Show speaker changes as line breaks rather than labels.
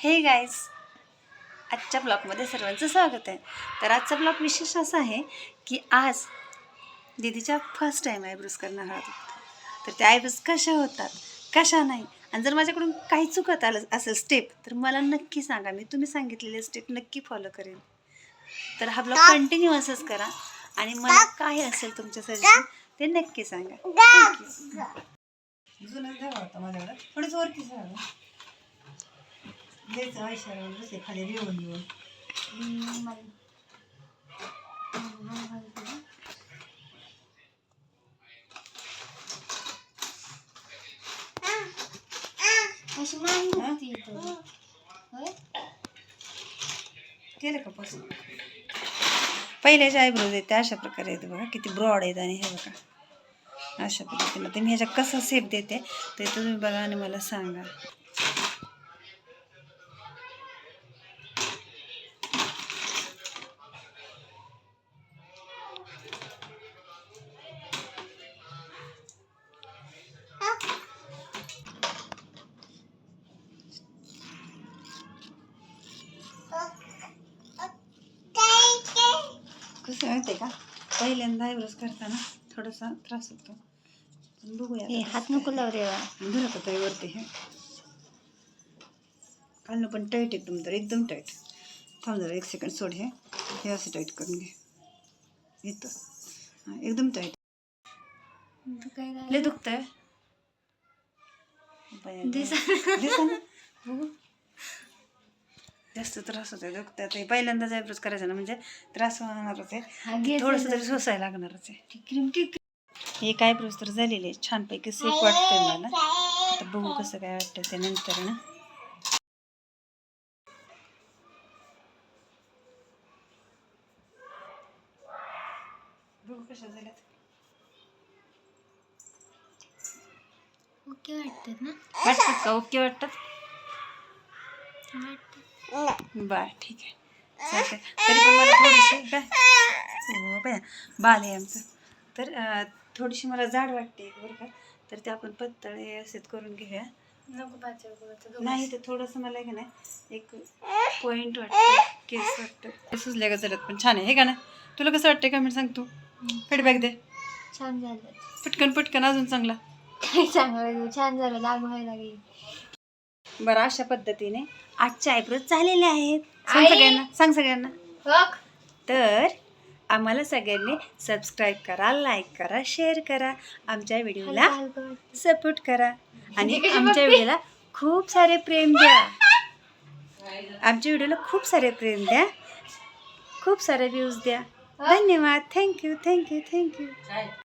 हे गाईज आजच्या ब्लॉगमध्ये सर्वांचं स्वागत आहे. तर आजचा ब्लॉग विशेष असा आहे की आज दीदीच्या फर्स्ट टाईम आयब्रोज करणार आहोत. तर त्या आयब्रोज कशा होतात कशा नाही आणि जर माझ्याकडून काही चुकत आलं असेल स्टेप तर मला नक्की सांगा. मी तुम्ही सांगितलेले स्टेप नक्की फॉलो करेन. तर हा ब्लॉग कंटिन्यू असंच करा. आणि मला काय असेल तुमच्या सजेशन ते नक्की सांगा. थँक्यू जुनच धावा होता माझ्याकडं. थोडंच वरती झालं द्यायचं आयशाला बसले खाली रेवून येऊन
अशी मान दुखती इथं. होय?
केलं का पासून पहिल्याचे आयब्रोज आहेत अशा प्रकारे येते बघा किती ब्रॉड आहेत आणि हे बघा अशा पद्धतीनं तर मी ह्याच्या कसं सेप देते ते तुम्ही बघा आणि मला सांगा कसं माहिती का पहिल्यांदा आयब्रोज करताना थोडासा त्रास होतो पण बघूया
हे
आता
हात
कसं
नको लावू रे बा.
काय. धरत होता वरती हे खालनं पण टाईट एकदम तर एकदम टाईट थांब जरा एक सेकंड सोड हे हे असं टाईट करून घे हाँ एकदम टाईट? लय दुखतंय
दिसा-
दिसा बघू जास्त त्रास होतोय. हे पहिल्यांदाच आयब्रोज करायचं ना म्हणजे त्रास होणारच आहे. थोडंसं. तरी सोसायला लागणारच आहे. हे काय ब्रोज तर झालेले आहे. छानपैकी सेफ वाटतंय मला. आता बघू कसं काय वाटतं ते नंतर ना. बघू कशा झाल्यात.
ओके वाटतात ना?
वाटतात का? ओके वाटतात?
वाटतं
बर ठीक आहे. चालतंय. तरी पण मला थोडीशी काय हो बाया. बाल आहे आमचं. तर अं, थोडीशी मला जाड वाटते बरं का. तर ते आपण पत्तळे असेच करून घेऊया.
नको
नाही तर थोडंसं मला की नाही एक पॉइंट वाटतं केस वाटतं सुचल्या का चालत पण छान आहे हे का ना? तुला कसं वाटतं कमेंट सांग तू. फीडबॅक दे.
छान झालं.
पटकन पटकन अजून चांगला.
चांगलं छान झालं लागू व्हायला लागली.
बरं अशा पद्धतीने आजच्या आयब्रोज झालेले आहेत. सांग
आई!
सगळ्यांना सांग सगळ्यांना.
बघ.
तर आम्हाला सगळ्यांनी सबस्क्राईब करा लाईक करा शेअर करा. आमच्या व्हिडिओला. सपोर्ट करा. आणि
कशी
आमच्या
बघते?
व्हिडिओला खूप सारे प्रेम द्या. आमच्या व्हिडिओला खूप सारे प्रेम द्या. खूप सारे व्ह्यूज द्या. धन्यवाद. Thank you thank you thank you